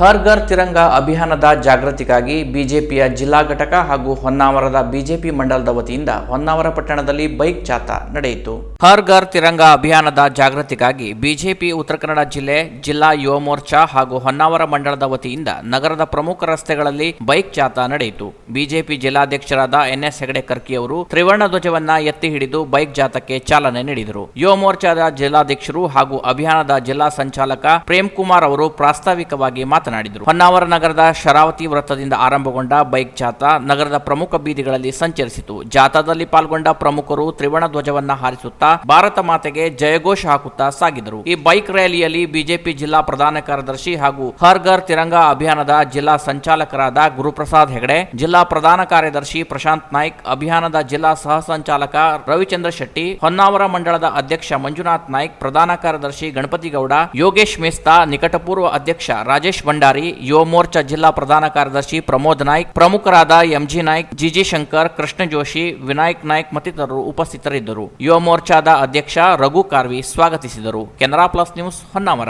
ಹರ್ ಘರ್ ತಿರಂಗ ಅಭಿಯಾನದ ಜಾಗೃತಿಗಾಗಿ ಬಿಜೆಪಿಯ ಜಿಲ್ಲಾ ಘಟಕ ಹಾಗೂ ಹೊನ್ನಾವರದ ಬಿಜೆಪಿ ಮಂಡಲದ ವತಿಯಿಂದ ಹೊನ್ನಾವರ ಪಟ್ಟಣದಲ್ಲಿ ಬೈಕ್ ಜಾಥಾ ನಡೆಯಿತು. ಹರ್ ಘರ್ ತಿರಂಗ ಅಭಿಯಾನದ ಜಾಗೃತಿಗಾಗಿ ಬಿಜೆಪಿ ಉತ್ತರ ಕನ್ನಡ ಜಿಲ್ಲೆ, ಜಿಲ್ಲಾ ಯುವ ಮೋರ್ಚಾ ಹಾಗೂ ಹೊನ್ನಾವರ ಮಂಡಲದ ವತಿಯಿಂದ ನಗರದ ಪ್ರಮುಖ ರಸ್ತೆಗಳಲ್ಲಿ ಬೈಕ್ ಜಾಥಾ ನಡೆಯಿತು. ಬಿಜೆಪಿ ಜಿಲ್ಲಾಧ್ಯಕ್ಷರಾದ ಎನ್ಎಸ್ ಹೆಗಡೆ ಕರ್ಕಿ ಅವರು ತ್ರಿವರ್ಣ ಧ್ವಜವನ್ನ ಎತ್ತಿ ಹಿಡಿದು ಬೈಕ್ ಜಾಥಾಕ್ಕೆ ಚಾಲನೆ ನೀಡಿದರು. ಯುವ ಮೋರ್ಚಾದ ಜಿಲ್ಲಾಧ್ಯಕ್ಷರು ಹಾಗೂ ಅಭಿಯಾನದ ಜಿಲ್ಲಾ ಸಂಚಾಲಕ ಪ್ರೇಮ್ ಕುಮಾರ್ ಅವರು ಪ್ರಾಸ್ತಾವಿಕವಾಗಿ ಮಾತನಾಡಿದರು. ಹೊನ್ನಾವರ ನಗರದ ಶರಾವತಿ ವೃತ್ತದಿಂದ ಆರಂಭಗೊಂಡ ಬೈಕ್ ಜಾಥಾ ನಗರದ ಪ್ರಮುಖ ಬೀದಿಗಳಲ್ಲಿ ಸಂಚರಿಸಿತು. ಜಾಥಾದಲ್ಲಿ ಪಾಲ್ಗೊಂಡ ಪ್ರಮುಖರು ತ್ರಿವರ್ಣ ಧ್ವಜವನ್ನ ಹಾರಿಸುತ್ತಾ ಭಾರತ ಮಾತೆಗೆ ಜಯಘೋಷ ಹಾಕುತ್ತಾ ಸಾಗಿದರು. ಈ ಬೈಕ್ ರ್ಯಾಲಿಯಲ್ಲಿ ಬಿಜೆಪಿ ಜಿಲ್ಲಾ ಪ್ರಧಾನ ಕಾರ್ಯದರ್ಶಿ ಹಾಗೂ ಹರ್ ಘರ್ ತಿರಂಗ ಅಭಿಯಾನದ ಜಿಲ್ಲಾ ಸಂಚಾಲಕರಾದ ಗುರುಪ್ರಸಾದ್ ಹೆಗಡೆ, ಜಿಲ್ಲಾ ಪ್ರಧಾನ ಕಾರ್ಯದರ್ಶಿ ಪ್ರಶಾಂತ್ ನಾಯ್ಕ್, ಅಭಿಯಾನದ ಜಿಲ್ಲಾ ಸಹ ಸಂಚಾಲಕ ರವಿಚಂದ್ರ ಶೆಟ್ಟಿ, ಹೊನ್ನಾವರ ಮಂಡಳದ ಅಧ್ಯಕ್ಷ ಮಂಜುನಾಥ್ ನಾಯ್ಕ್, ಪ್ರಧಾನ ಕಾರ್ಯದರ್ಶಿ ಗಣಪತಿ ಗೌಡ, ಯೋಗೇಶ್ ಮೇಸ್ತಾ, ನಿಕಟಪೂರ್ವ ಅಧ್ಯಕ್ಷ ರಾಜೇಶ್ ಭಂಡಾರಿ, ಯುವ ಮೋರ್ಚಾ ಜಿಲ್ಲಾ ಪ್ರಧಾನ ಕಾರ್ಯದರ್ಶಿ ಪ್ರಮೋದ್ ನಾಯ್ಕ್, ಪ್ರಮುಖರಾದ M G Naik, G G Shankar, Krishna Joshi, Vinayak Naik ಮತ್ತಿತರರು ಉಪಸ್ಥಿತರಿದ್ದರು. ಯುವ ಮೋರ್ಚಾದ ಅಧ್ಯಕ್ಷ ರಘು ಕಾರ್ವಿ ಸ್ವಾಗತಿಸಿದರು. Canara plus news Honnavar